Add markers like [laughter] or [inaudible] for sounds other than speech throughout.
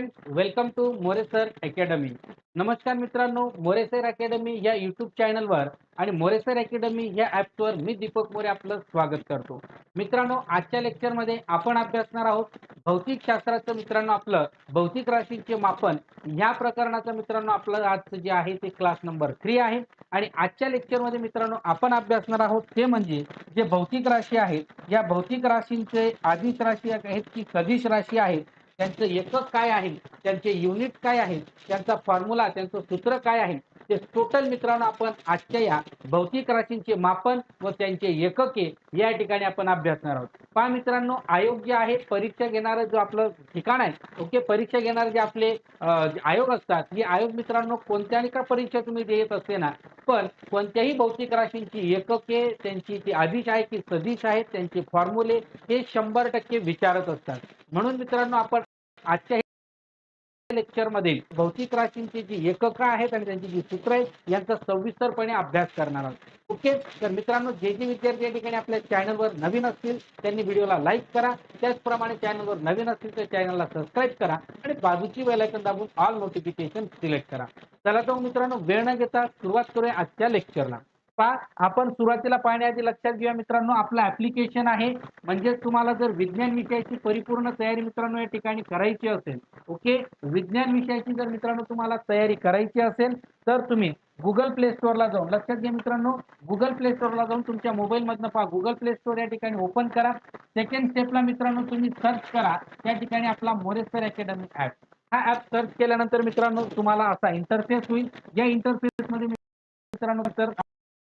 Student welcome to Moresar academy नमस्कार मित्रांनो मोरेसर academy या यूट्यूब चॅनलवर आणि मोरेसर अकॅडमी या ॲप्सवर मी दीपक मोरे आपलं स्वागत करतो. मित्रांनो आजच्या लेक्चरमध्ये आपण अभ्यासणार आहोत भौतिक शास्त्राचं मित्रांनो आपलं भौतिक राशींचे मापन. या प्रकरणाचं मित्रांनो आपलं आजचं जे आहे ते क्लास नंबर थ्री आहे. आणि आजच्या लेक्चरमध्ये मित्रांनो आपण अभ्यासणार आहोत ते म्हणजे जे भौतिक राशी आहेत या भौतिक राशींचे आदिश राशी आहेत की सदिश राशी आहेत त्यांचं एकक काय आहे? त्यांचे युनिट काय आहे? त्यांचा फॉर्म्युला त्यांचं सूत्र काय आहे? ते टोटल मित्रांनो आपण आजच्या या भौतिक राशींचे मापन व त्यांचे एकके या ठिकाणी आपण अभ्यासणार आहोत. पहा मित्रांनो आयोग जे आहे परीक्षा घेणारं जो आपलं ठिकाण आहे ओके परीक्षा घेणारे जे आपले आयोग असतात हे आयोग मित्रांनो कोणत्याही का परीक्षा तुम्ही देत असते ना पण कोणत्याही भौतिक राशींची एकके त्यांची ती आधीश आहे की सदिश आहेत त्यांचे फॉर्म्युले हे शंभर टक्के विचारत असतात. म्हणून मित्रांनो आपण आजच्या लेक्चरमध्ये भौतिक राशींची जी एकक आहेत आणि त्यांची जी सूत्र आहेत यांचा सविस्तरपणे अभ्यास करणार आहोत. ओके? तर मित्रांनो जे जे विद्यार्थी या ठिकाणी आपल्या चॅनलवर नवीन असतील त्यांनी व्हिडिओला लाईक करा. त्याचप्रमाणे चॅनलवर नवीन असतील तर चॅनलला सबस्क्राईब करा आणि बाजूची वेलायकन दाबून ऑल नोटिफिकेशन सिलेक्ट करा. चला तर मित्रांनो वेळ न घेता सुरुवात करूया आजच्या लेक्चरला पहा आपण सुरुवातीला पाहण्याआधी लक्षात घेऊया मित्रांनो आपलं ऍप्लिकेशन आहे. म्हणजेच तुम्हाला जर विज्ञान विषयाची परिपूर्ण तयारी मित्रांनो या ठिकाणी करायची असेल ओके विज्ञान विषयाची जर मित्रांनो तुम्हाला तयारी करायची असेल तर तुम्ही गुगल प्ले स्टोअरला जाऊन लक्षात घ्या मित्रांनो गुगल प्ले स्टोअरला जाऊन तुमच्या मोबाईलमधनं पहा गुगल प्ले स्टोअर या ठिकाणी ओपन करा. सेकंड स्टेपला मित्रांनो तुम्ही सर्च करा त्या ठिकाणी आपला मोरेसर अकॅडमी ऍप हा ऍप सर्च केल्यानंतर मित्रांनो तुम्हाला असा इंटरफेस होईल. या इंटरफेसमध्ये मित्रांनो तर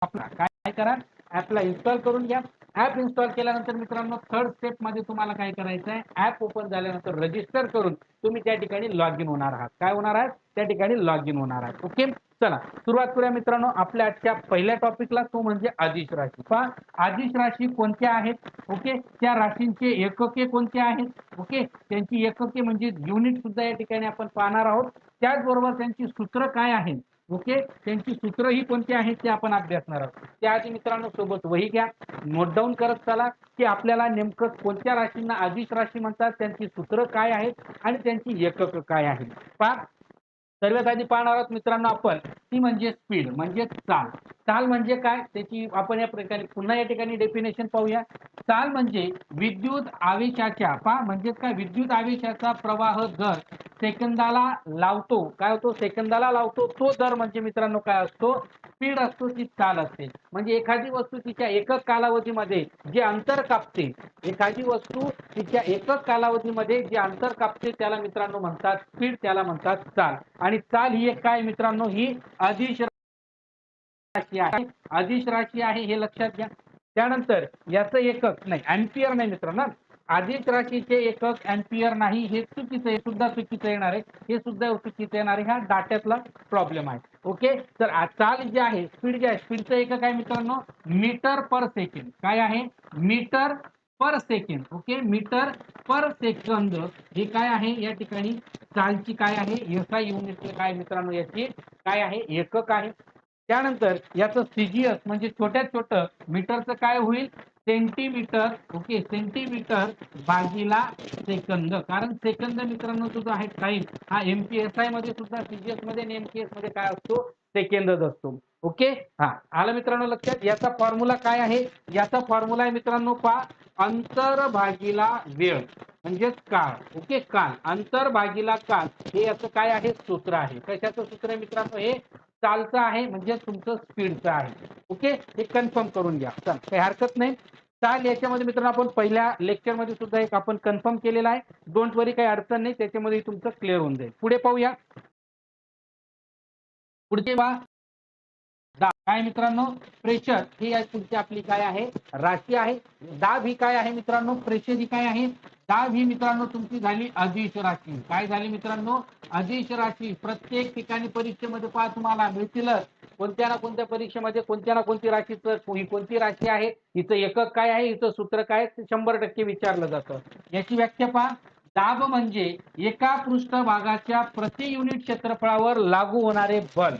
आपला काय करा? ऍपला इन्स्टॉल करून घ्या. ऍप इन्स्टॉल केल्यानंतर मित्रांनो थर्ड स्टेपमध्ये तुम्हाला काय करायचं आहे ऍप ओपन झाल्यानंतर रजिस्टर करून तुम्ही त्या ठिकाणी लॉग इन होणार आहात. काय होणार आहात त्या ठिकाणी लॉग इन होणार आहात ओके चला. सुरुवात करूया मित्रांनो. आपल्या आजच्या पहिल्या टॉपिकला तो म्हणजे आदिश राशी. पहा. आदिश राशी कोणत्या आहेत? ओके त्या राशींचे एकके कोणते आहेत? ओके त्यांची एकके म्हणजे युनिट सुद्धा या ठिकाणी आपण पाहणार आहोत. त्याचबरोबर त्यांची सूत्र काय आहेत ओके? त्यांची सूत्र ही कोणती आहेत ते आपण अभ्यासणार आहोत. त्याआधी मित्रांनो सोबत वही घ्या. नोट डाऊन करत चला की आपल्याला नेमकं कोणत्या राशींना आधीच राशी म्हणतात त्यांची सूत्र काय आहेत आणि त्यांची एकक काय आहेत. पहा सर्वात आधी पाहणार आहोत मित्रांनो आपण. ती म्हणजे स्पीड म्हणजे चाल. चाल म्हणजे काय? त्याची आपण या प्रकारे पुन्हा या ठिकाणी डेफिनेशन पाहूया. चाल म्हणजे विद्युत आवेशाच्या पा म्हणजेच काय? विद्युत आवेशाचा प्रवाह दर सेकंदाला लावतो. काय होतो? सेकंदाला लावतो. तो दर म्हणजे मित्रांनो काय असतो? स्पीड असतो ती चाल असते. म्हणजे एखादी वस्तू तिच्या एकक कालावधीमध्ये जे अंतर कापते एखादी वस्तू तिच्या एकक कालावधीमध्ये जे अंतर कापते त्याला मित्रांनो म्हणतात स्पीड त्याला म्हणतात चाल. आणि चाल ही एक काय मित्रांनो? ही अधिश राशी आहे. अधिश राशी आहे हे लक्षात घ्या. त्यानंतर याचं एकक नाही अँपियर नाही मित्रांनो. अधिक राशीचे एकक अँपियर नाही हे चुकीचं हे सुद्धा चुकीचं येणार आहे. हे सुद्धा चुकीचं येणार आहे. हा डाट्यातला प्रॉब्लेम आहे. ओके तर चाल जे आहे स्पीड जे आहे स्पीडचं एकक आहे मित्रांनो मीटर पर सेकंड काय आहे? Metre per second okay metre per second हे काय आहे? या ठिकाणी चालची काय आहे? एसआय युनिट काय मित्रांनो याची? काय आहे? एकक आहे. त्यानंतर याचं सीजीएस म्हणजे छोट्यात छोटं मीटरचं काय होईल? सेंटीमीटर. ओके सेंटीमीटर भागीला सेकंद. कारण सेकंद मित्रांनो सुद्धा आहे टाइम हा एमपीएसआयमध्ये सुद्धा सीजीएसमध्ये आणि एमपीएसमध्ये काय असतो? सेकंदच असतो. ओके? हा. आलं मित्रांनो लक्षात? याचा फॉर्म्युला काय आहे? याचा फॉर्म्युला आहे मित्रांनो पहा. अंतर भागीला वेळ. म्हणजेच काळ. ओके? काल अंतर भागीला काल हे याचं काय आहे? सूत्र आहे. कशाचं सूत्र आहे मित्रांनो हे? चालचं आहे म्हणजे तुमचं स्पीडचं आहे. ओके हे कन्फर्म करून घ्या. चल काही हरकत नाही. चाल याच्यामध्ये मित्रांनो आपण पहिल्या लेक्चरमध्ये सुद्धा एक आपण कन्फर्म केलेला आहे. डोंट वरी काही अडचण नाही. त्याच्यामध्ये तुमचं क्लिअर होऊन जाईल. पुढे पाहूया. पुढचे पहा. दाब काय मित्रांनो? प्रेशर ही तुमची पुढची आपली काय आहे? राशी आहे. दाब ही काय आहे मित्रांनो? प्रेशर ही काय आहे? दाब ही मित्रांनो तुमची झाली अधिश राशी. काय झाली मित्रांनो? अधिश राशी. प्रत्येक ठिकाणी परीक्षेमध्ये पहा तुम्हाला मिळतीलच कोणत्या ना कोणत्या परीक्षेमध्ये कोणत्या ना कोणती राशीचं ही कोणती राशी आहे? हिचं एकक काय आहे? हिचं सूत्र काय आहे? शंभर टक्के विचारलं जातं. याची व्याख्या पहा. दाब म्हणजे एका पृष्ठभागाच्या प्रति युनिट क्षेत्रफळावर लागू होणारे बल.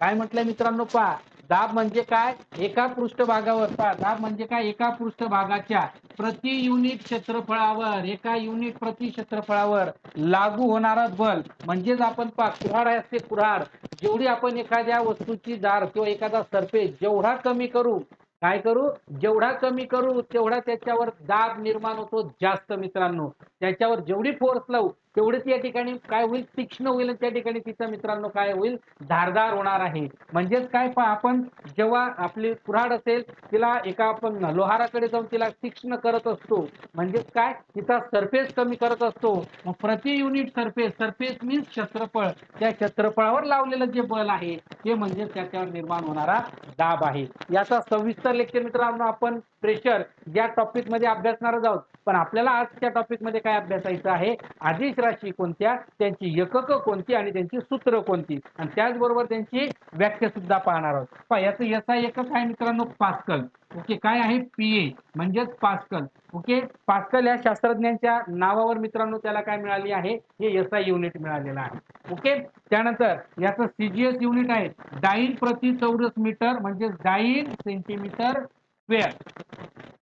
काय म्हटलंय मित्रांनो पहा दाब म्हणजे काय? एका पृष्ठभागावर पहा दाब म्हणजे काय? एका पृष्ठभागाच्या प्रति युनिट क्षेत्रफळावर एका युनिट प्रति क्षेत्रफळावर लागू होणारा बल. म्हणजेच आपण पहा कुऱ्हाड असते कुऱ्हाड. जेवढी आपण एखाद्या वस्तूची दार किंवा एखादा सरफेस जेवढा कमी करू काय करू? जेवढा कमी करू तेवढा त्याच्यावर दाब निर्माण होतो जास्त मित्रांनो. त्याच्यावर जेवढी फोर्स लावू तेवढेच या ठिकाणी काय होईल? तीक्ष्ण होईल त्या ठिकाणी तिचा मित्रांनो काय होईल? धारदार होणार आहे. म्हणजेच काय? आपण जेव्हा आपली कुऱ्हाड असेल तिला एका आपण लोहाराकडे जाऊन तिला तीक्ष्ण करत असतो. म्हणजेच काय? तिचा सरफेस कमी करत असतो. मग प्रति युनिट सरफेस सरफेस मीन्स क्षेत्रफळ. त्या क्षेत्रफळावर लावलेलं जे बल आहे ते म्हणजे त्याच्यावर निर्माण होणारा दाब आहे. याचा सविस्तर लेक्चर मित्रांनो आपण प्रेशर या टॉपिकमध्ये अभ्यासणार आहोत. पण आपल्याला आजच्या टॉपिकमध्ये काय अभ्यासायचं आहे? आदिश राशी कोणत्या? त्यांची एकक कोणती आणि त्यांची सूत्र कोणती? आणि त्याचबरोबर त्यांची व्याख्या सुद्धा पाहणार आहोत. पहा याचं याचा एकक आहे मित्रांनो पास्कल. ओके काय आहे? पी ए म्हणजेच पास्कल. ओके पास्कल या शास्त्रज्ञांच्या नावावर मित्रांनो त्याला काय मिळाली आहे? हे एस आय युनिट मिळालेलं आहे. ओके त्यानंतर याचं सीजीएस युनिट आहे. डाईन प्रति चौरस मीटर म्हणजेच डाईन सेंटीमीटर स्क्वेअर.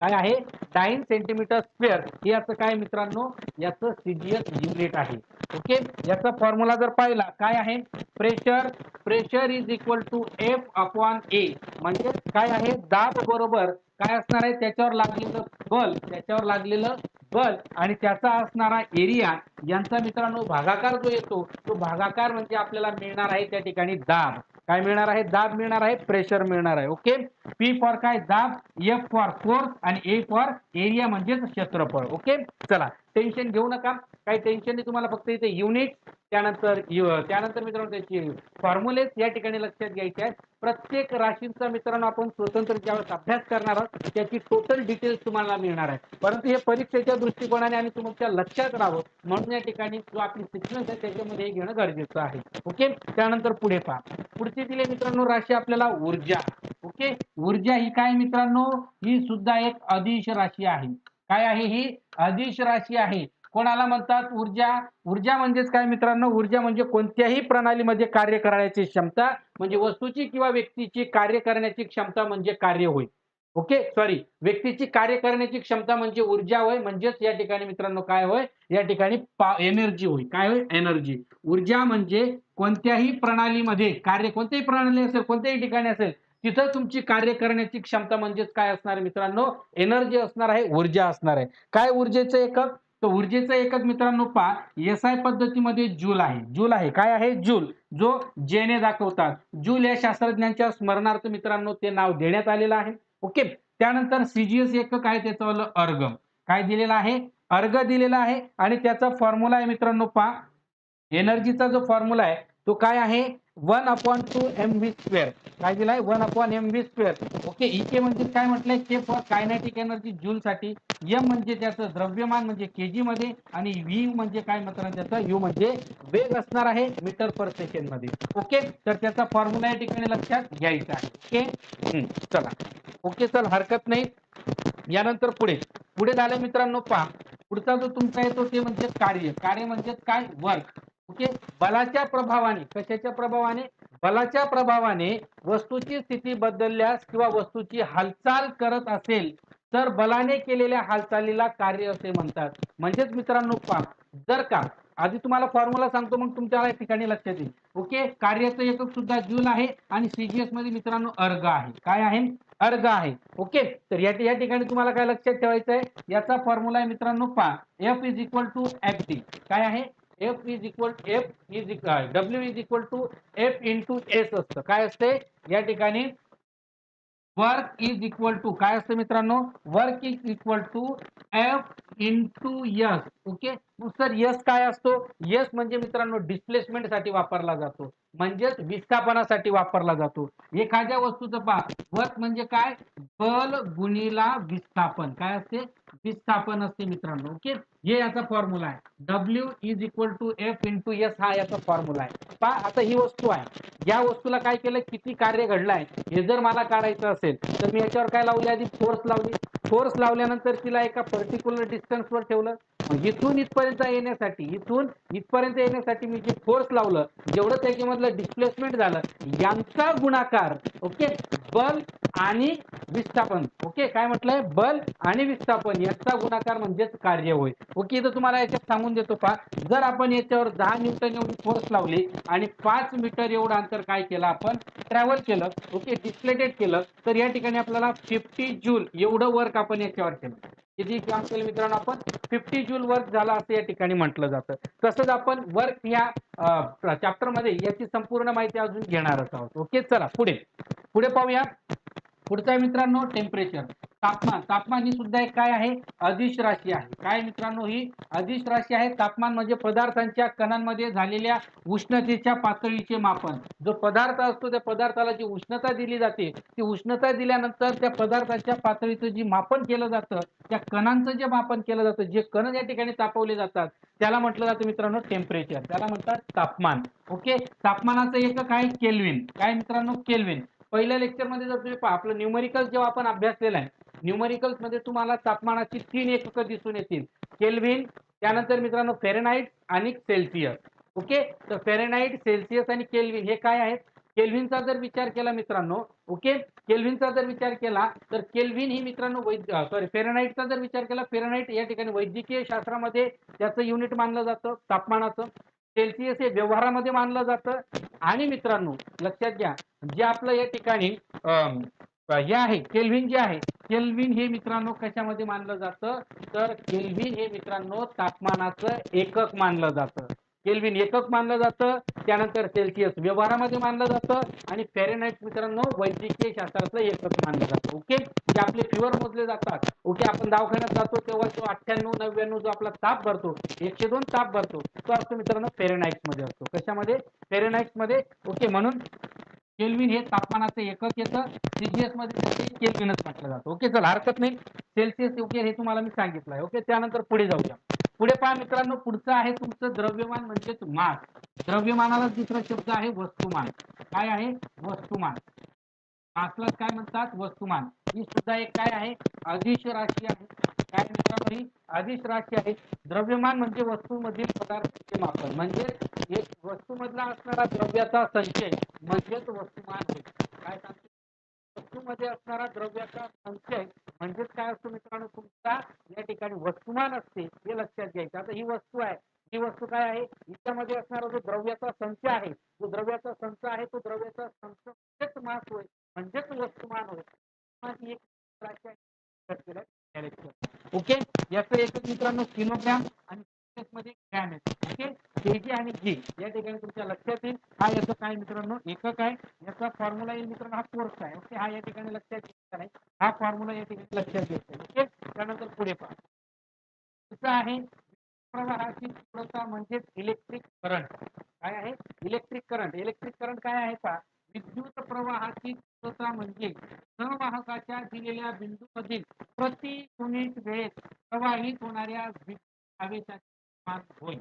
काय आहे? Dyne centimetre square. हे याचं काय मित्रांनो? याचं सीजीएस युनिट आहे. ओके? याचा फॉर्म्युला जर पाहिला काय आहे? Pressure pressure is equal to F upon A. म्हणजे काय आहे? दाब बरोबर काय असणार आहे? त्याच्यावर लागलेलं बल त्याच्यावर लागलेलं बल. आणि त्याचा असणारा एरिया यांचा मित्रांनो भागाकार जो येतो तो भागाकार म्हणजे आपल्याला मिळणार आहे त्या ठिकाणी दाब. काय मिळणार आहे? दाब मिळणार आहे प्रेशर मिळणार आहे. ओके पी फॉर काय? दाब. एफ फॉर फोर्स आणि ए फॉर एरिया म्हणजेच क्षेत्रफळ. ओके चला. टेन्शन घेऊ नका. काही टेन्शन नाही तुम्हाला फक्त इथे युनिट त्यानंतर त्यानंतर मित्रांनो त्याची फॉर्म्युलेस या ठिकाणी लक्षात घ्यायचे आहेत. प्रत्येक राशींचा मित्रांनो आपण स्वतंत्र ज्यावेळेस अभ्यास करणार आहोत त्याची टोटल डिटेल्स तुम्हाला मिळणार आहे परंतु हे परीक्षेच्या दृष्टिकोनाने आणि तुमच्या लक्षात राहावं म्हणून या ठिकाणी जो आपली शिक्षण आहे त्याच्यामध्ये हे घेणं गरजेचं आहे. ओके त्यानंतर पुढे पहा. पुढची दिले मित्रांनो राशी आपल्याला ऊर्जा. ओके ऊर्जा ही काय मित्रांनो? ही सुद्धा एक अदिश राशी आहे. काय आहे ही? अदिश राशी आहे. कोणाला म्हणतात? ऊर्जा. ऊर्जा म्हणजेच काय मित्रांनो? ऊर्जा म्हणजे कोणत्याही प्रणालीमध्ये कार्य करण्याची क्षमता म्हणजे वस्तूची किंवा व्यक्तीची कार्य करण्याची क्षमता म्हणजे कार्य होय. ओके? सॉरी व्यक्तीची कार्य करण्याची क्षमता म्हणजे ऊर्जा होय. म्हणजेच या ठिकाणी मित्रांनो काय होय? या ठिकाणी एनर्जी होय. काय होय? एनर्जी ऊर्जा म्हणजे कोणत्याही प्रणालीमध्ये कार्य कोणत्याही प्रणाली असेल कोणत्याही ठिकाणी असेल तिथं तुमची कार्य करण्याची क्षमता म्हणजेच काय असणार मित्रांनो? एनर्जी असणार आहे ऊर्जा असणार आहे. काय ऊर्जेचं एकक? तर ऊर्जेचा एकक मित्रांनो पा एस आय पद्धतीमध्ये जूल आहे. जूल आहे. काय आहे? जूल. जो जेने दाखवतात. जूल या शास्त्रज्ञांच्या स्मरणार्थ मित्रांनो ते नाव देण्यात आलेलं आहे. ओके? त्यानंतर सीजीएस एकक आहे त्याचं अर्ग काय दिलेलं आहे? अर्ग दिलेला आहे. आणि त्याचा फॉर्म्युला आहे मित्रांनो पा एनर्जीचा जो फॉर्म्युला आहे तो काय आहे? One upon two M V square. काय दिलाय? One upon M V square. Okay E K म्हणजे काय म्हटलंय? K for kinetic energy joule साठी. एम म्हणजे त्याचं द्रव्यमान म्हणजे केजी मध्ये आणि व्ही म्हणजे काय मित्रांनो त्याचा? यू म्हणजे वेग असणार आहे मीटर पर सेकंडमध्ये. ओके तर त्याचा फॉर्म्युला या ठिकाणी लक्षात घ्यायचा आहे. ओके? चला. ओके चल हरकत नाही. यानंतर पुढे. पुढे झालं मित्रांनो पहा. पुढचा जो तुमचा येतो ते म्हणजे कार्य. कार्य म्हणजे काय? वर्क. ओके? बलाच्या प्रभावाने कशाच्या प्रभावाने? बलाच्या प्रभावाने वस्तूची स्थिती बदलल्यास किंवा वस्तूची हालचाल करत असेल तर बलाने केलेल्या हालचालीला कार्य असे म्हणतात. म्हणजेच मित्रांनो पा जर का आधी तुम्हाला फॉर्म्युला सांगतो मग तुमच्या या ठिकाणी लक्षात येईल. ओके? कार्याचं एकक सुद्धा जूल आहे आणि सीजीएसमध्ये मित्रांनो अर्ग आहे. काय आहे? अर्ग आहे. ओके? तर या ठिकाणी तुम्हाला काय लक्षात ठेवायचं आहे याचा फॉर्म्युला आहे मित्रांनो पा. F is equal to F D काय आहे? F is equal F is W is equal to F into S असतं. काय असते? या ठिकाणी वर्क इज इक्वल टू काय असतं मित्रांनो? Work is equal to F into S okay sir S काय असतो? यस म्हणजे मित्रांनो डिस्प्लेसमेंटसाठी वापरला जातो. म्हणजेच विस्थापनासाठी वापरला जातो. एखाद्या वस्तूचं पहा. वर्क म्हणजे काय? बल गुणीला विस्थापन. काय असते? विस्थापन असते मित्रांनो. ओके हे याचा फॉर्म्युला आहे. W is equal to F into S हा याचा फॉर्म्युला आहे. पहा आता ही वस्तू आहे. या वस्तूला काय केलं किती कार्य घडलंय? हे जर मला काढायचं असेल तर मी याच्यावर काय लावली आधी? फोर्स लावली. फोर्स लावल्यानंतर तिला एका पर्टिक्युलर डिस्टन्सवर ठेवलं. इथून इथपर्यंत येण्यासाठी इथून इथपर्यंत येण्यासाठी मी जे फोर्स लावलं जेवढं त्याच्यामधलं डिस्प्लेसमेंट झालं यांचा गुणाकार ओके बल आणि विस्थापन ओके काय म्हटलंय? बल आणि विस्थापन याचा गुणाकार म्हणजेच कार्य होय. ओके इथं तुम्हाला याच्यात सांगून देतो पा जर आपण याच्यावर दहा न्यूटन एवढी फोर्स लावली आणि पाच मीटर एवढं अंतर काय केलं आपण? ट्रॅव्हल केलं ओके डिस्प्लेटेड केलं तर या ठिकाणी आपल्याला फिफ्टी जूल एवढं वर्क आपण याच्यावर केलं. किती काम केलं मित्रांनो आपण फिफ्टी जूल वर्क झाला असं या ठिकाणी म्हटलं जातं. तसंच आपण वर्क ह्या चॅप्टरमध्ये याची संपूर्ण माहिती अजून घेणारच आहोत. ओके चला पुढे. पुढे पाहूया. पुढचा आहे मित्रांनो टेम्परेचर तापमान. तापमान ही सुद्धा एक काय आहे? अधिश राशी आहे. काय मित्रांनो ही? अधिश राशी आहे. तापमान म्हणजे पदार्थांच्या कणांमध्ये झालेल्या उष्णतेच्या पातळीचे मापन. जो पदार्थ असतो त्या पदार्थाला जी उष्णता दिली जाते ती उष्णता दिल्यानंतर त्या पदार्थाच्या पातळीचं जी मापन केलं जातं त्या कणांचं जे मापन केलं जातं जे कण या ठिकाणी तापवले जातात त्याला म्हटलं जातं मित्रांनो टेम्परेचर त्याला म्हणतात तापमान. ओके? तापमानाचं एकक आहे केल्विन. काय मित्रांनो? केल्विन. पहिल्या लेक्चरमध्ये जर तुम्ही पहा आपलं न्यूमरिकल जेव्हा आपण अभ्यासलेला आहे न्यूमरिकल्समध्ये तुम्हाला तापमानाची तीन एकक दिसून येतील. केल्व्हिन त्यानंतर मित्रांनो फेरेनाईट आणि सेल्सिअस. ओके? तर फेरेनाईट सेल्सिअस आणि केल्व्हिन हे काय आहेत? केल्व्हिनचा जर विचार केला मित्रांनो ओके? केल्व्हिनचा जर विचार केला तर केल्व्हिन ही मित्रांनो वैद्य सॉरी फेरेनाईटचा जर विचार केला फेरेनाईट या ठिकाणी वैद्यकीय शास्त्रामध्ये त्याचं युनिट मानलं जातं तापमानाचं. सेल्सिअस हे व्यवहारामध्ये मानलं जातं. आणि मित्रांनो लक्षात घ्या जे आपलं या ठिकाणी हे आहे केल्विन जे आहे केल्विन हे मित्रांनो कशामध्ये मानलं जातं? तर केल्विन हे मित्रांनो तापमानाचं एकक मानलं जातं. केल्विन एकक मानलं जातं त्यानंतर सेल्सिअस व्यवहारामध्ये मानलं जातं आणि फॅरेनाईट मित्रांनो वैद्यकीय शास्त्राचं एकक मानलं जातं. ओके? जे आपले फिवर मोजले जातात. ओके? आपण दवाखान्यात जातो तेव्हा तो अठ्ठ्याण्णव नव्याण्णव जो आपला ताप भरतो एकशे दोन ताप भरतो तो असतो मित्रांनो फेरेनाइटमध्ये असतो. कशामध्ये? फेरेनाइटमध्ये ओके? म्हणून केल्विन हे तापमानाचं एकक येतं. सीजीएसमध्ये केल्विनच म्हटलं जातं. ओके? चला हरकत नाही. Celsius okay? हे तुम्हाला मी सांगितलं आहे. ओके? त्यानंतर पुढे जाऊया. पुढे पहा मित्रांनो पुढचं आहे तुमचं द्रव्यमान म्हणजेच मास द्रव्यमानाला दुसरा शब्द आहे वस्तुमान. काय आहे? वस्तुमान. मासला काय म्हणतात? वस्तुमान. ही सुद्धा एक काय आहे? अधिश राशी आहे. काय मित्रांनो ही? अधिश राशी आहे. द्रव्यमान म्हणजे वस्तूमधील पदार्थाचे मापन. म्हणजे एक वस्तूमधला असणारा द्रव्याचा संचय म्हणजेच वस्तुमान होय. काय सांगतो? वस्तूमध्ये असणारा द्रव्याचा संचय म्हणजेच काय असतो मित्रांनो तुमचा? या ठिकाणी वस्तुमान असते हे लक्षात घ्यायचं. आता ही वस्तू आहे. ही वस्तू काय आहे? हिच्यामध्ये असणारा जो द्रव्याचा संच आहे जो द्रव्याचा संच आहे तो द्रव्याचा संच म्हणजेच मास होय म्हणजेच वस्तुमान होय. ओके याचं एकच मित्रांनो किलोग्रॅम आणि मध्ये ग्रॅम आहे. ओके? केजी आणि जी या ठिकाणी तुमच्या लक्षात येईल. हा याचं काय मित्रांनो? एकक आहे. याचा फॉर्म्युला येईल मित्रांनो हा कोर्स आहे. ओके? हा या ठिकाणी लक्षात घ्यायचा हा फॉर्म्युला या ठिकाणी लक्षात येत ओके? त्यानंतर पुढे पहा. दुसरं आहे. प्रवाहाची तीव्रता म्हणजेच इलेक्ट्रिक करंट काय आहे? इलेक्ट्रिक करंट इलेक्ट्रिक करंट काय आहे पहा? विद्युत प्रवाहाची तीव्रता म्हणजे संवाहकाच्या दिलेल्या बिंदूमधील प्रति युनिट वेळेत प्रवाहित होणाऱ्या आवेशाची होईल.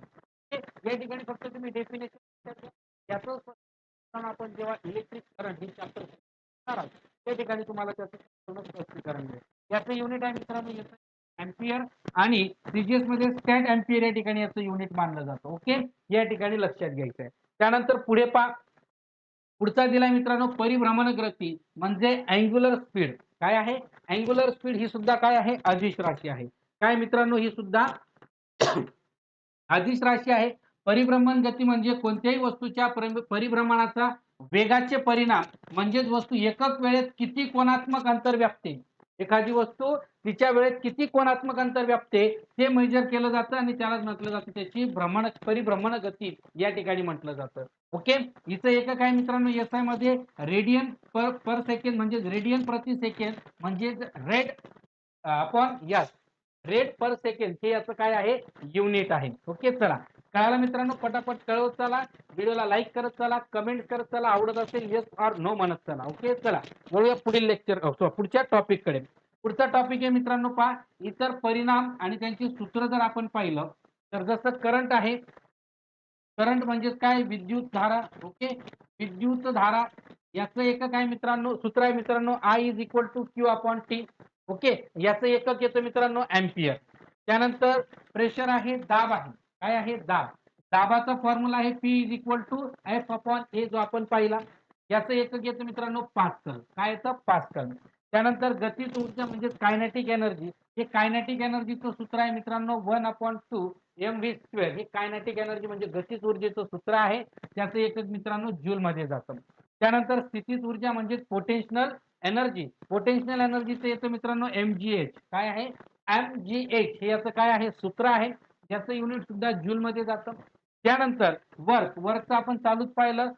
या ठिकाणी फक्त तुम्ही डेफिनेशन याचं आपण जेव्हा इलेक्ट्रिक करंट हे चॅप्टर त्या ठिकाणी तुम्हाला त्याचं स्पष्टीकरण मिळेल. याचं युनिट आहे मित्रांनो अँपियर आणि सीजीएस म्हणजे मध्ये स्टँड अँपियर या ठिकाणी याचं युनिट मानलं जातं. ओके या ठिकाणी लक्षात घ्यायचं आहे त्यानंतर पुढे पा पुढचा दिला मित्रांनो परिभ्रमण गती म्हणजे अँग्युलर स्पीड काय आहे? अँग्युलर स्पीड ही सुद्धा काय आहे? अधिश राशी आहे. काय मित्रांनो ही सुद्धा अधिश राशी आहे. परिभ्रमण गती म्हणजे कोणत्याही वस्तूच्या परिभ्रमणाचा वेगाचे परिणाम म्हणजेच वस्तू एकक वेळेत किती कोणात्मक अंतर व्यापते? एखादी वस्तू तिच्या वेळेत किती कोणात्मक अंतर व्यापते? ते मेजर केलं जातं आणि त्यालाच म्हटलं जातं त्याची भ्रमण परिभ्रमण गती या ठिकाणी म्हटलं जातं. ओके? हिचं एकक आहे मित्रांनो एस आयमध्ये रेडियन पर पर सेकंड म्हणजेच रेडियन प्रति सेकंड म्हणजेच rad upon S rate per second हे याचं काय आहे? युनिट आहे. ओके चला. कळाला मित्रांनो? पटापट कळवत चला. व्हिडिओला लाईक करत चला. कमेंट करत चला. आवडत असेल येस ऑर नो म्हणत चला. ओके चला. वळूया पुढील लेक्चर पुढच्या टॉपिककडे. पुढचा टॉपिक आहे मित्रांनो पहा. इतर परिणाम आणि त्यांची सूत्र जर आपण पाहिलं तर जसं करंट आहे करंट म्हणजेच काय? विद्युत धारा. ओके विद्युत धारा. याचं एक काय मित्रांनो सूत्र आहे मित्रांनो I is equal to Q upon T okay? याचं एकक येतं मित्रांनो अँपियर त्यानंतर प्रेशर आहे दाब आहे. काय आहे? दाब. दाबाचा फॉर्म्युला आहे P is equal to F upon A जो आपण पाहिला. याचं एकक येतं मित्रांनो पास्कल काय येतं? पास्कल त्यानंतर गतीज ऊर्जा म्हणजे कायनेटिक एनर्जी हे कायनेटिक एनर्जीचं सूत्र आहे मित्रांनो one upon two M V square हे कायनेटिक एनर्जी म्हणजे गतिज ऊर्जेचं सूत्र आहे. त्याचं एकक मित्रांनो जूल मध्ये जातं. त्यानंतर स्थितीज ऊर्जा म्हणजे पोटेन्शियल एनर्जी पोटेन्शियल एनर्जीचं येतं मित्रांनो एम जी एच काय आहे? एम जी एच हे याचं काय आहे? सूत्र आहे. याचं युनिट सुद्धा जूल मध्ये जातं. त्यानंतर वर्क वर्कचं आपण चालूच पाहिलं.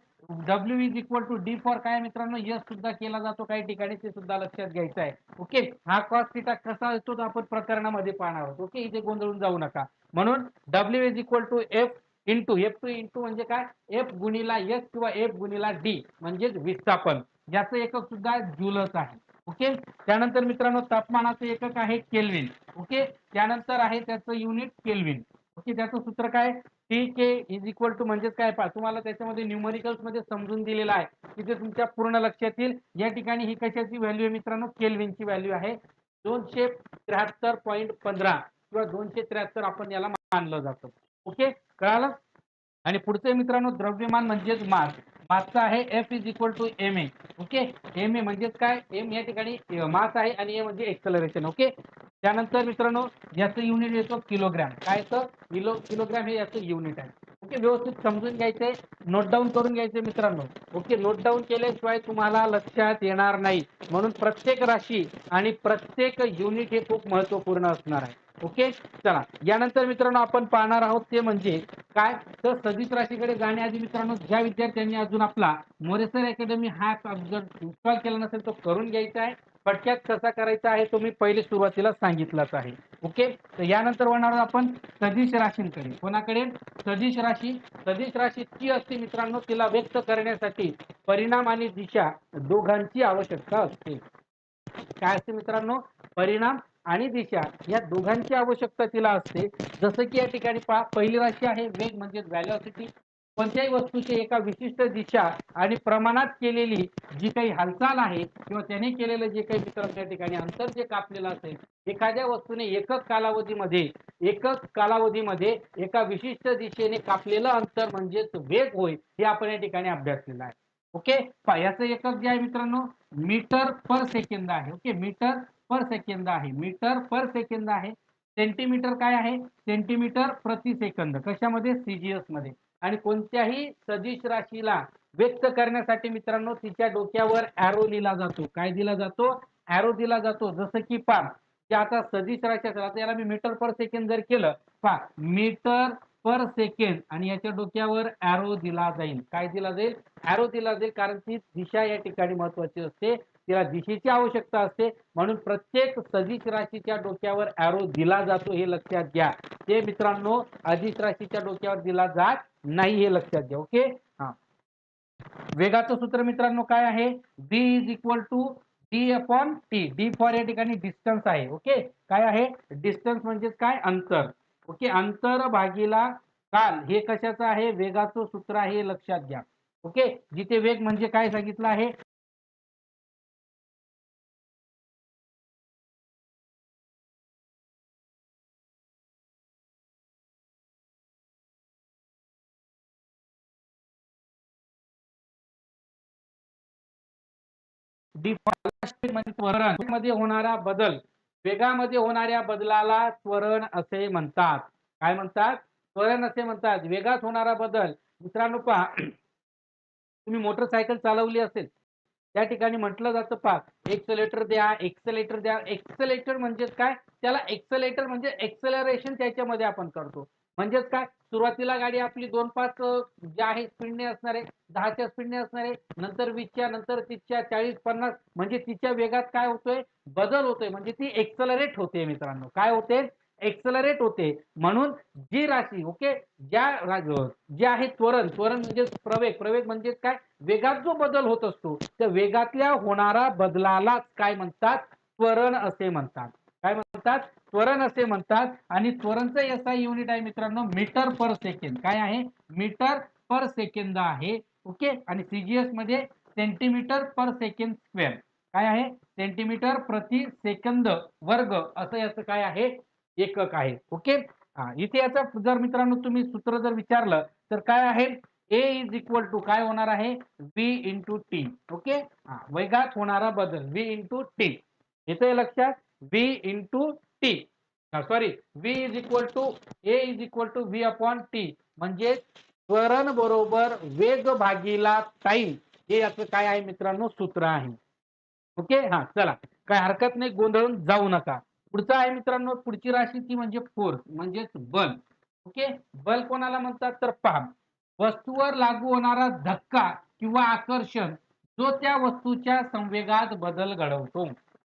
W is equal to D for काय मित्रांनो? यस सुद्धा केला जातो काही ठिकाणी ते सुद्धा लक्षात घ्यायचं आहे. ओके हा कॉस थिटा कसा असतो आपण प्रकरणामध्ये पाहणार आहोत. ओके इथे गोंधळून जाऊ नका. म्हणून W is equal to F into F two into म्हणजे काय? एफ गुणीला एस किंवा एफ गुणीला डी म्हणजेच विस्थापन. ज्याचं एकक सुद्धा जूलच आहे. ओके? त्यानंतर मित्रांनो तापमानाचं एकक आहे केल्विन. ओके? त्यानंतर आहे त्याचं युनिट केल्विन. ओके? त्याचं सूत्र काय? T K is equal to म्हणजेच काय? पहा तुम्हाला त्याच्यामध्ये न्यूमरिकल्समध्ये समजून दिलेलं आहे. की तुमच्या पूर्ण लक्षात येईल. या ठिकाणी ही कशाची व्हॅल्यू आहे मित्रांनो? केल्विनची व्हॅल्यू आहे. दोनशे त्र्याहत्तर पॉईंट पंधरा किंवा दोनशे त्र्याहत्तर आपण याला मानलं जातं. ओके? कळालं? आणि पुढचे मित्रांनो द्रव्यमान म्हणजेच मास. मासचा आहे F is equal to M A okay M A म्हणजेच काय? एम या ठिकाणी मास आहे आणि ए म्हणजे एक्सलरेशन ओके त्यानंतर मित्रांनो याचं युनिट येतो किलोग्रॅम काय येतं? किलो किलोग्रॅम हे याचं युनिट आहे. ओके व्यवस्थित समजून घ्यायचंय. नोट डाऊन करून घ्यायचे मित्रांनो. ओके नोट डाऊन केल्याशिवाय तुम्हाला लक्षात येणार नाही. म्हणून प्रत्येक राशी आणि प्रत्येक युनिट हे खूप महत्त्वपूर्ण असणार आहे. ओके चला. यानंतर मित्रांनो आपण पाहणार आहोत ते म्हणजे काय? तर सदिश राशीकडे जाण्याआधी मित्रांनो ज्या विद्यार्थ्यांनी अजून आपला मोरेसर अकॅडमी हा इन्स्टॉल केला नसेल तो करून घ्यायचा आहे. पटक्यात कसा करायचा आहे तो मी पहिले सुरुवातीला सांगितलाच आहे. ओके तर यानंतर होणार आपण सदिश राशींकडे. कोणाकडे? सदिश राशी. सदिश राशी ती असते मित्रांनो तिला व्यक्त करण्यासाठी परिणाम आणि दिशा दोघांची आवश्यकता असते. काय असते मित्रांनो? परिणाम आणि दिशा या दोघांची आवश्यकता तिला असते. जसं की या ठिकाणी पहा पहिली राशी आहे वेग म्हणजे व्हॅलॉसिटी कोणत्याही वस्तूची एका विशिष्ट दिशा आणि प्रमाणात केलेली जी काही हालचाल आहे किंवा त्याने केलेलं जे काही मित्रांनो त्या ठिकाणी अंतर जे कापलेलं असेल एखाद्या वस्तूने एकक कालावधीमध्ये एकक कालावधीमध्ये एका विशिष्ट दिशेने कापलेलं अंतर म्हणजेच वेग होय हे आपण या ठिकाणी अभ्यासलेलं आहे. ओके? याचं एकक जे आहे मित्रांनो मीटर पर सेकंद आहे. ओके? मीटर पर सेकंद आहे. मीटर पर सेकंद आहे. सेंटीमीटर काय आहे? सेंटीमीटर प्रति सेकंद. कशामध्ये? सीजीएसमध्ये. आणि कोणत्याही सदिश राशीला व्यक्त करण्यासाठी मित्रांनो तिच्या डोक्यावर अॅरो लिहिला जातो. काय दिला जातो? ऍरो दिला जातो. जसं की पा आता सदिश राशी असेल आता याला मी मीटर पर सेकंड जर केलं पा मीटर पर सेकंड आणि याच्या डोक्यावर अॅरो दिला जाईल. काय दिला जाईल? अॅरो दिला जाईल कारण ती दिशा या ठिकाणी महत्वाची असते. तिला दिशेची आवश्यकता असते. म्हणून प्रत्येक सदिश राशीच्या डोक्यावर ॲरो दिला जातो हे लक्षात घ्या. ते मित्रांनो अधिश राशीच्या डोक्यावर दिला जात नाही हे लक्षात घ्या. ओके हा. वेगाचं सूत्र मित्रांनो काय आहे? D is equal to D upon T D for या ठिकाणी डिस्टन्स आहे. ओके काय आहे? डिस्टन्स म्हणजेच काय? अंतर. ओके अंतर भागीला काल. हे कशाचं आहे? वेगाचं सूत्र आहे हे लक्षात घ्या. ओके जिथे वेग म्हणजे काय सांगितलं आहे? त्वरण. मध्ये होणारा बदल. वेगामध्ये होणाऱ्या बदलाला त्वरण असे म्हणतात. काय म्हणतात? त्वरण असे म्हणतात. वेगात होणारा बदल. मित्रांनो पहा. [clears throat] तुम्ही मोटरसायकल चालवली असेल. त्या ठिकाणी म्हटलं जातं पहा. एक्सलेटर द्या एक्सलेटर द्या. एक्सलेटर म्हणजेच काय? त्याला एक्सलेटर म्हणजे एक्सलरेशन त्याच्यामध्ये आपण करतो. म्हणजेच काय? सुरुवातीला गाडी आपली दोन पाच जे आहे स्पीडने असणार आहे दहाच्या स्पीडने असणार आहे नंतर वीसच्या नंतर तीसच्या चाळीस पन्नास म्हणजे तिच्या वेगात काय होतोय? बदल होतोय. म्हणजे ती एक्सलरेट होते मित्रांनो. काय होते? एक्सलरेट होते. म्हणून जी राशी ओके? ज्या जे आहे त्वरण त्वरण म्हणजे प्रवेग. प्रवेग म्हणजे काय? वेगात जो बदल होत असतो त्या वेगातल्या होणारा बदलाला काय म्हणतात? त्वरण असे म्हणतात. काय म्हणतात? त्वरण असे म्हणतात. आणि त्वरणचं एस आय युनिट आहे मित्रांनो मीटर पर सेकंड काय आहे? मीटर पर सेकंद आहे. ओके आणि सीजीएसमध्ये सेंटीमीटर पर सेकंड स्क्वेअर काय आहे? सेंटीमीटर प्रति सेकंद वर्ग. असं याचं काय आहे? एकक आहे. ओके हा इथे याचा जर मित्रांनो तुम्ही सूत्र जर विचारलं तर काय आहे? ए इज इक्वल टू काय होणार आहे? व्ही इंटू टी ओके हा वेगात होणारा बदल. व्ही इंटू टी येतंय लक्षात? V into T sorry v is equal to A is equal to V upon T म्हणजे त्वरण बरोबर वेग भागीला टाइम हे याचं काय आहे मित्रांनो? सूत्र आहे. ओके हा चला. काय हरकत नाही गोंधळून जाऊ नका. पुढचा आहे मित्रांनो पुढची राशी ती म्हणजे फोर्स म्हणजेच बल. ओके बल कोणाला म्हणतात? तर पहा. वस्तूवर लागू होणारा धक्का किंवा आकर्षण जो त्या वस्तूच्या संवेगात बदल घडवतो.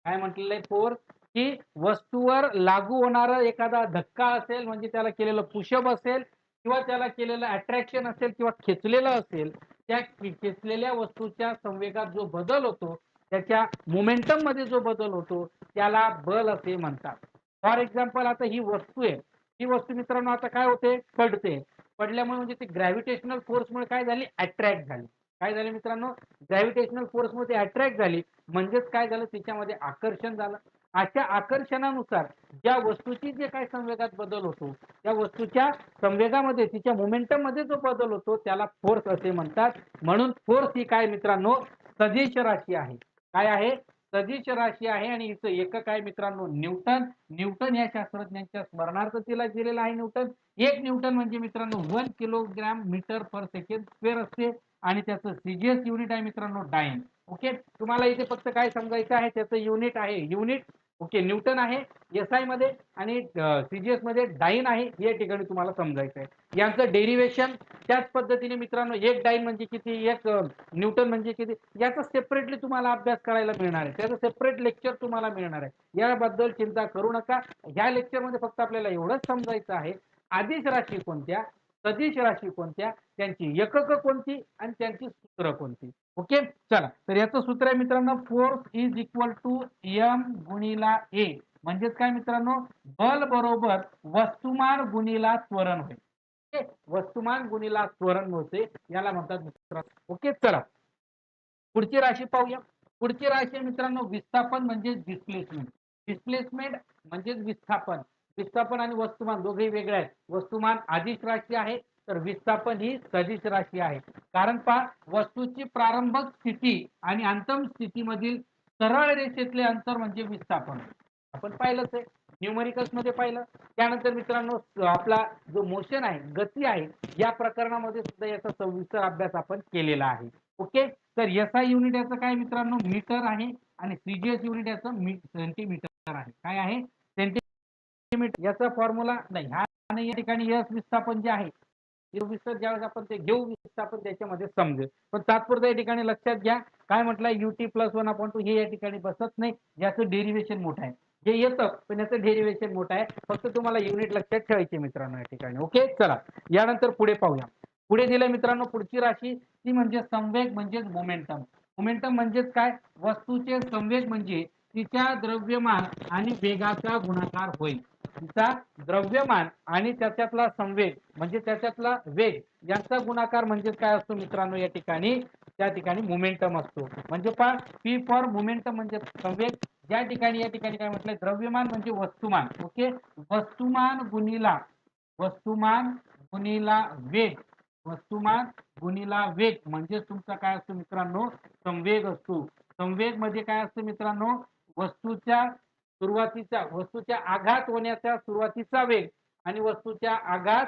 काय म्हटलेलं आहे फोर्स की वस्तूवर लागू होणारा एखादा धक्का असेल म्हणजे त्याला केलेलं पुशअप असेल किंवा त्याला केलेलं अट्रॅक्शन असेल किंवा खेचलेलं असेल त्या खेचलेल्या वस्तूच्या संवेगात जो बदल होतो त्याच्या मोमेंटममध्ये जो बदल होतो त्याला बल असे म्हणतात. फॉर एक्झाम्पल आता ही वस्तू आहे. ही वस्तू मित्रांनो आता काय होते? पडते. पडल्यामुळे म्हणजे ती ग्रॅव्हिटेशनल फोर्समुळे काय झाली? अट्रॅक्ट झाली. काय झालं मित्रांनो? ग्रॅव्हिटेशनल फोर्समुळे अट्रॅक्ट झाली. म्हणजेच काय झालं? तिच्यामध्ये आकर्षण झालं. अशा आकर्षणानुसार ज्या वस्तूची जे काही संवेगात बदल होतो त्या वस्तूच्या संवेगामध्ये तिच्या मोमेंटममध्ये जो बदल होतो त्याला फोर्स असे म्हणतात. म्हणून फोर्स ही काय मित्रांनो? सदिश राशी आहे. काय आहे? सदिश राशी आहे आणि हिचं एकक आहे मित्रांनो न्यूटन. न्यूटन या शास्त्रज्ञांच्या स्मरणार्थ तिला दिलेला आहे न्यूटन. एक न्यूटन म्हणजे मित्रांनो one kilogram metre per second square असते आणि त्याचं सीजीएस युनिट आहे मित्रांनो डायन. ओके? तुम्हाला इथे फक्त काय समजायचं आहे? त्याचं युनिट आहे. युनिट ओके न्यूटन आहे एस आयमध्ये आणि सीजीएसमध्ये डाईन आहे या ठिकाणी तुम्हाला समजायचं आहे. यांचं डेरिव्हेशन त्याच पद्धतीने मित्रांनो एक डाईन म्हणजे किती एक न्यूटन म्हणजे किती याचा सेपरेटली तुम्हाला अभ्यास करायला मिळणार आहे. त्याचं सेपरेट लेक्चर तुम्हाला मिळणार आहे. याबद्दल चिंता करू नका. ह्या लेक्चरमध्ये फक्त आपल्याला एवढंच समजायचं आहे. आदेश राशी कोणत्या? सदिश राशी कोणत्या? त्यांची एकक कोणती? आणि त्यांची सूत्र कोणती? ओके? चला तर याचं सूत्र आहे मित्रांनो force is equal to M गुणिला A. म्हणजेच काय मित्रांनो? बल बरोबर वस्तुमान गुणिला त्वरण होय. वस्तुमान गुणिला त्वरण होते याला म्हणतात मित्रांनो. ओके? चला. पुढची राशी पाहूया. पुढची राशी मित्रांनो विस्थापन म्हणजे डिस्प्लेसमेंट डिस्प्लेसमेंट म्हणजेच विस्थापन. विस्थापन आणि वस्तुमान दोघेही वेगळे आहेत. वस्तुमान आधीच राशी आहे तर विस्थापन ही सदिश राशी आहे. कारण पहा वस्तूची प्रारंभक स्थिती आणि अंतम स्थितीमधील सरळ रेषेतले अंतर म्हणजे विस्थापन. आपण पाहिलंच आहे न्यूमरिकल्समध्ये पाहिलं. त्यानंतर मित्रांनो आपला जो मोशन आहे गती आहे या प्रकरणामध्ये सुद्धा याचा सविस्तर अभ्यास आपण केलेला आहे. ओके? तर एस आय युनिट याचं काय मित्रांनो? मीटर आहे आणि सीजीएस युनिट याचं सेंटीमीटर आहे. काय आहे? लिमिट याचा फॉर्म्युला नाही. हा नाही या ठिकाणी यश विस्थापन जे आहे विस्तार ज्यावेळेस आपण ते घेऊ विस्थापन त्याच्यामध्ये समजेल. पण तात्पुरत्या या ठिकाणी लक्षात घ्या काय म्हटलं U T plus one upon two हे या ठिकाणी बसत नाही. याचं डेरिव्हेशन मोठं आहे. जे येतं पण याचं डेरिव्हेशन मोठं आहे. फक्त तुम्हाला युनिट लक्षात ठेवायचे मित्रांनो या ठिकाणी. ओके? चला. यानंतर पुढे पाहूया. पुढे दिलं मित्रांनो पुढची राशी ती म्हणजे संवेग म्हणजेच मोमेंटम मोमेंटम म्हणजेच काय? वस्तूचे संवेग म्हणजे तिच्या द्रव्यमान आणि वेगाचा गुणाकार होईल तिचा द्रव्यमान आणि त्याच्यातला संवेग म्हणजे त्याच्यातला वेग यांचा गुणाकार म्हणजे काय असतो मित्रांनो या ठिकाणी? त्या ठिकाणी मोमेंटम असतो. म्हणजे पहा पी फॉर मोमेंटम म्हणजे संवेग. ज्या ठिकाणी या ठिकाणी काय म्हटलंय? द्रव्यमान म्हणजे वस्तुमान. ओके वस्तुमान गुणिला वस्तुमान गुणिला वेग. वस्तुमान गुणिला वेग. म्हणजे तुमचा काय असतो मित्रांनो? संवेग असतो. संवेग म्हणजे काय असतं मित्रांनो? वस्तूच्या सुरुवातीचा वस्तूच्या आघात होण्याचा सुरुवातीचा वेग आणि वस्तूच्या आघात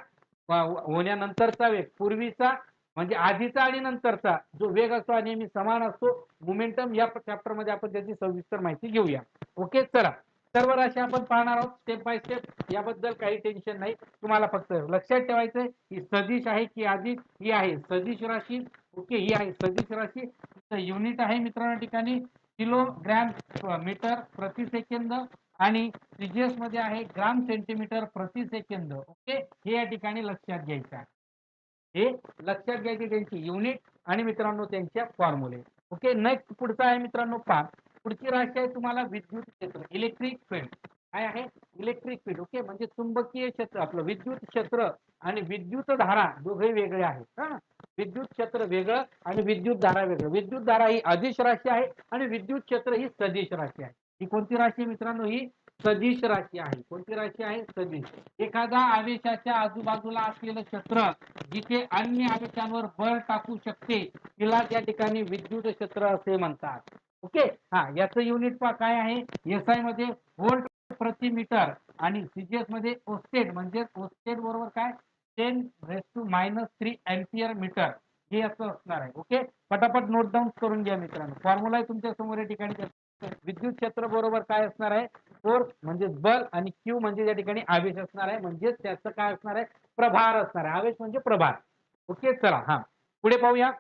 होण्यानंतरचा वेग. पूर्वीचा म्हणजे आधीचा आणि नंतरचा जो वेग असतो हा नेहमी समान असतो मोमेंटम या चॅप्टरमध्ये आपण त्याची सविस्तर माहिती घेऊया. ओके चला. सर्व राशी आपण पाहणार आहोत स्टेप बाय स्टेप याबद्दल काही टेन्शन नाही. तुम्हाला फक्त लक्षात ठेवायचंय ही सदिश आहे की आधी ही आहे. सदिश राशी. ओके ही आहे. सदिश राशी. युनिट आहे मित्रांनो ठिकाणी. किलोग्रॅम मीटर प्रति सेकंद आणि सीजीएसमध्ये आहे ग्राम सेंटीमीटर प्रति सेकंद. ओके? हे या ठिकाणी लक्षात घ्यायचं आहे. हे लक्षात घ्यायचे त्यांची युनिट आणि मित्रांनो त्यांच्या फॉर्म्युले ओके? नेक्स्ट पुढचा आहे मित्रांनो पहा पुढची राशी आहे तुम्हाला विद्युत क्षेत्र इलेक्ट्रिक फील्ड काय आहे? Electric field okay? म्हणजे चुंबकीय क्षेत्र आपलं विद्युत क्षेत्र आणि विद्युत धारा दोघे वेगळे आहेत हा? विद्युत क्षेत्र वेगळं आणि विद्युत धारा वेगळं. विद्युत धारा ही अधिश राशी आहे आणि विद्युत क्षेत्र ही सदिश राशी आहे. ही कोणती राशी मित्रांनो? ही सदिश राशी आहे. कोणती राशी आहे? सदिश. एखादा आवेशाच्या आजूबाजूला असलेलं क्षेत्र जिथे अन्य आवेशांवर बळ टाकू शकते तिला त्या ठिकाणी विद्युत क्षेत्र असे म्हणतात. ओके? हा याचं युनिट काय आहे? एस आयमध्ये व्होल्ट प्रति मीटर आणि सीजीएसमध्ये ओस्टेड म्हणजे ओस्टेड बरोबर काय? Ten raise to minus three ampere metre हे असं असणार आहे. ओके पटापट नोट डाऊन करून घ्या मित्रांनो. फॉर्म्युला तुमच्यासमोर या ठिकाणी विद्युत क्षेत्र बरोबर काय असणार आहे? फोर्स म्हणजे बल आणि क्यू म्हणजे या ठिकाणी आवेश असणार आहे म्हणजेच त्याचं काय असणार आहे? प्रभार असणार आहे. आवेश म्हणजे प्रभार. ओके चला हा. पुढे पाहूया.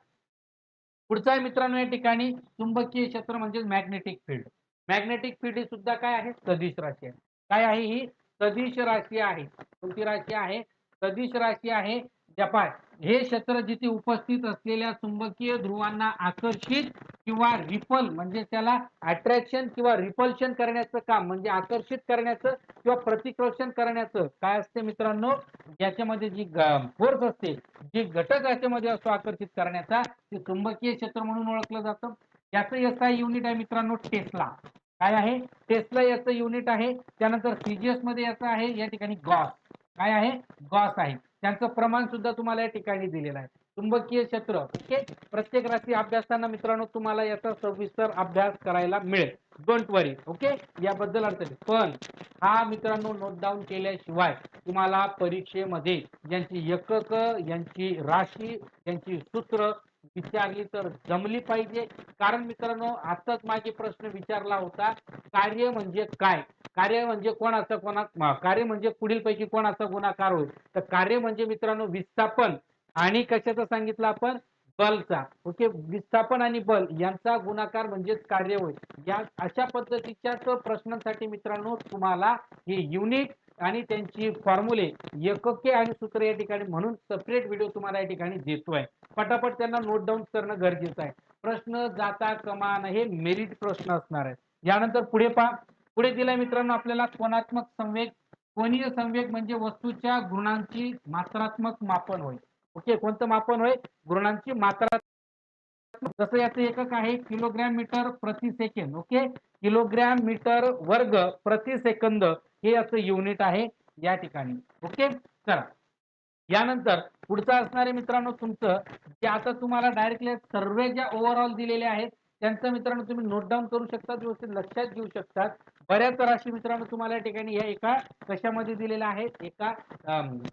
पुढचा आहे मित्रांनो या ठिकाणी चुंबकीय क्षेत्र म्हणजे मॅग्नेटिक फील्ड मॅग्नेटिक फील्ड ही सुद्धा काय आहे? सदिश राशी आहे. काय आहे ही? सदिश राशी आहे. कोणती राशी आहे? सदिश राशी आहे जपान. हे क्षेत्र जिथे उपस्थित असलेल्या चुंबकीय ध्रुवांना आकर्षित किंवा रिपल म्हणजे त्याला अट्रॅक्शन किंवा रिपल्शन करण्याचं काम म्हणजे आकर्षित करण्याचं किंवा प्रतिकर्षण करण्याचं काय असते मित्रांनो? याच्यामध्ये जी फोर्स असते जे घटक याच्यामध्ये असतो आकर्षित करण्याचा ते चुंबकीय क्षेत्र म्हणून ओळखलं जातं. याचं एस आय युनिट आहे मित्रांनो टेस्ला काय आहे? टेस्ला याचं युनिट आहे. त्यानंतर सीजीएसमध्ये याचं आहे या ठिकाणी गॉस काय आहे? गॉस आहे. त्यांचं प्रमाण सुद्धा तुम्हाला या ठिकाणी दिलेलं आहे. चुंबकीय क्षेत्र ओके प्रत्येक राशी अभ्यासताना मित्रांनो तुम्हाला याचा सविस्तर अभ्यास करायला मिळेल. डोंट वरी ओके याबद्दल अडचण पण हा मित्रांनो नोट डाऊन केल्याशिवाय तुम्हाला परीक्षेमध्ये यांची एकक यांची राशी यांची सूत्र विचारली तर जमली पाहिजे. कारण मित्रांनो आताच मागे प्रश्न विचारला होता कार्य म्हणजे काय? कार्य म्हणजे कोणाचा कोणा कार्य म्हणजे पुढील पैकी कोणाचा गुणाकार होईल? तर कार्य म्हणजे मित्रांनो विस्थापन. आणि कशाचं सांगितलं आपण? बलचा. ओके? विस्थापन आणि बल यांचा गुणाकार म्हणजेच कार्य होईल या अशा पद्धतीच्याच प्रश्नांसाठी मित्रांनो तुम्हाला हे युनिट आणि त्यांची फॉर्म्युले एकके आणि सूत्र या ठिकाणी म्हणून सेपरेट व्हिडिओ तुम्हाला या ठिकाणी देतोय पटापट त्यांना नोट डाऊन करणं गरजेचं आहे. प्रश्न जाता कमान हे मेरिट प्रश्न असणार आहे. यानंतर पुढे पहा. पुढे दिलाय मित्रांनो आपल्याला कोणात्मक संवेग कोणीय संवेग म्हणजे वस्तूच्या गुणांची मात्रात्मक मापन होय. ओके कोणतं मापन होय? गुणांची मात्रा जसं याचं एकक आहे किलोग्रॅम मीटर प्रति सेकंद ओके? किलोग्रॅम मीटर वर्ग प्रति सेकंद. हे याचं युनिट आहे या ठिकाणी. ओके चला. यानंतर पुढचं असणारे मित्रांनो तुमचं जे आता तुम्हाला डायरेक्टली सर्व ज्या ओव्हरऑल दिलेले आहेत त्यांचं मित्रांनो तुम्ही नोट डाऊन करू शकता व्यवस्थित लक्षात घेऊ शकतात. बऱ्याच राशी मित्रांनो तुम्हाला या ठिकाणी या एका कशामध्ये दिलेल्या आहेत एका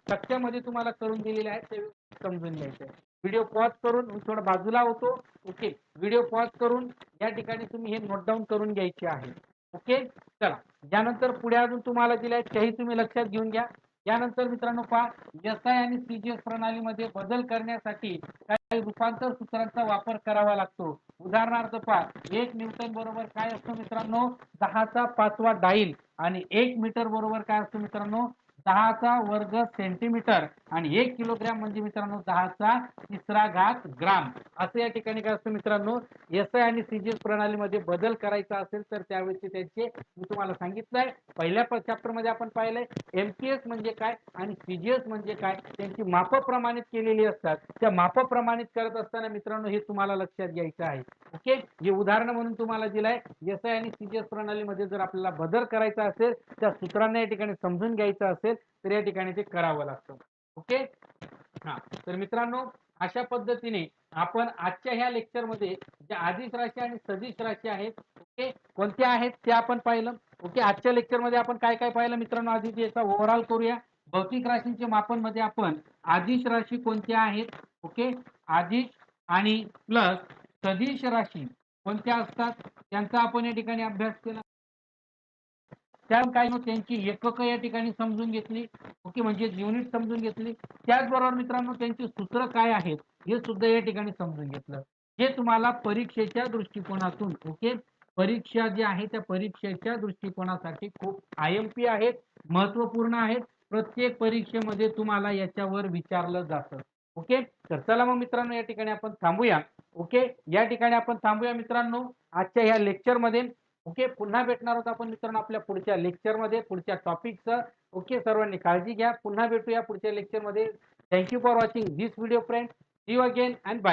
कक्षामध्ये तुम्हाला करून दिलेले आहेत ते समजून घ्यायचे व्हिडिओ पॉज करून मी थोडं बाजूला होतो. ओके व्हिडिओ पॉज करून या ठिकाणी तुम्ही हे नोट डाऊन करून घ्यायचे आहे. ओके चला. यानंतर पुढे अजून तुम्हाला दिल्या त्याही तुम्ही लक्षात घेऊन घ्या. यानंतर मित्रांनो पहा एस आय आणि सीजीएस प्रणालीमध्ये बदल करण्यासाठी काही रूपांतर सूत्रांचा वापर करावा लागतो. उदाहरणार्थ पहा एक न्यूटन बरोबर काय असतो मित्रांनो? दहाचा पाचवा डाईल. आणि एक मीटर बरोबर काय असतो मित्रांनो? दहाचा वर्ग सेंटीमीटर आणि एक किलोग्रॅम म्हणजे मित्रांनो दहाचा तिसरा घात ग्राम. असं या ठिकाणी काय असतं मित्रांनो? एस आय आणि सीजीएस प्रणालीमध्ये बदल करायचा असेल तर त्यावेळेचे त्यांचे मी तुम्हाला सांगितलंय. पहिल्या चॅप्टरमध्ये आपण पाहिलंय एमपीएस म्हणजे काय आणि सीजीएस म्हणजे काय? त्यांची माप प्रमाणित केलेली असतात. त्या माप प्रमाणित करत असताना मित्रांनो हे तुम्हाला लक्षात घ्यायचं आहे. ओके जे उदाहरण म्हणून तुम्हाला दिलंय एस आय आणि सीजीएस प्रणालीमध्ये जर आपल्याला बदल करायचा असेल त्या सूत्रांना या ठिकाणी समजून घ्यायचं असेल तर या ठिकाणी ते करावं लागतं. ओके हा. तर मित्रांनो अशा पद्धतीने आपण आजच्या ह्या लेक्चरमध्ये ज्या आधीच राशी आणि सदिश राशी आहेत ओके कोणत्या आहेत ते आपण पाहिलं. ओके आजच्या लेक्चरमध्ये आपण काय काय पाहिलं मित्रांनो? आधी याचा ओव्हरऑल करूया. भौतिक राशींच्या मापनमध्ये आपण आदिश राशी कोणत्या आहेत? ओके आधीश आणि प्लस सदिश राशी कोणत्या असतात? त्यांचा आपण या ठिकाणी अभ्यास केला. त्या काय मग त्यांची एकक या ठिकाणी समजून घेतली. ओके म्हणजे युनिट समजून घेतली. त्याचबरोबर मित्रांनो त्यांची सूत्र काय आहेत हे सुद्धा या ठिकाणी समजून घेतलं. हे तुम्हाला परीक्षेच्या दृष्टिकोनातून ओके? परीक्षा जी आहे त्या परीक्षेच्या दृष्टिकोनासाठी खूप आय एम पी आहेत महत्त्वपूर्ण आहेत. प्रत्येक परीक्षेमध्ये तुम्हाला याच्यावर विचारलं जातं ओके? तर चला मग मित्रांनो या ठिकाणी आपण थांबूया ओके? या ठिकाणी आपण थांबूया मित्रांनो आजच्या ह्या लेक्चरमध्ये ओके पुन्हा भेटणार आहोत आपण मित्रांनो आपल्या पुढच्या लेक्चरमध्ये पुढच्या टॉपिकचं ओके सर्वांनी काळजी घ्या. पुन्हा भेटूया पुढच्या लेक्चरमध्ये thank you for watching this video friend see you again and bye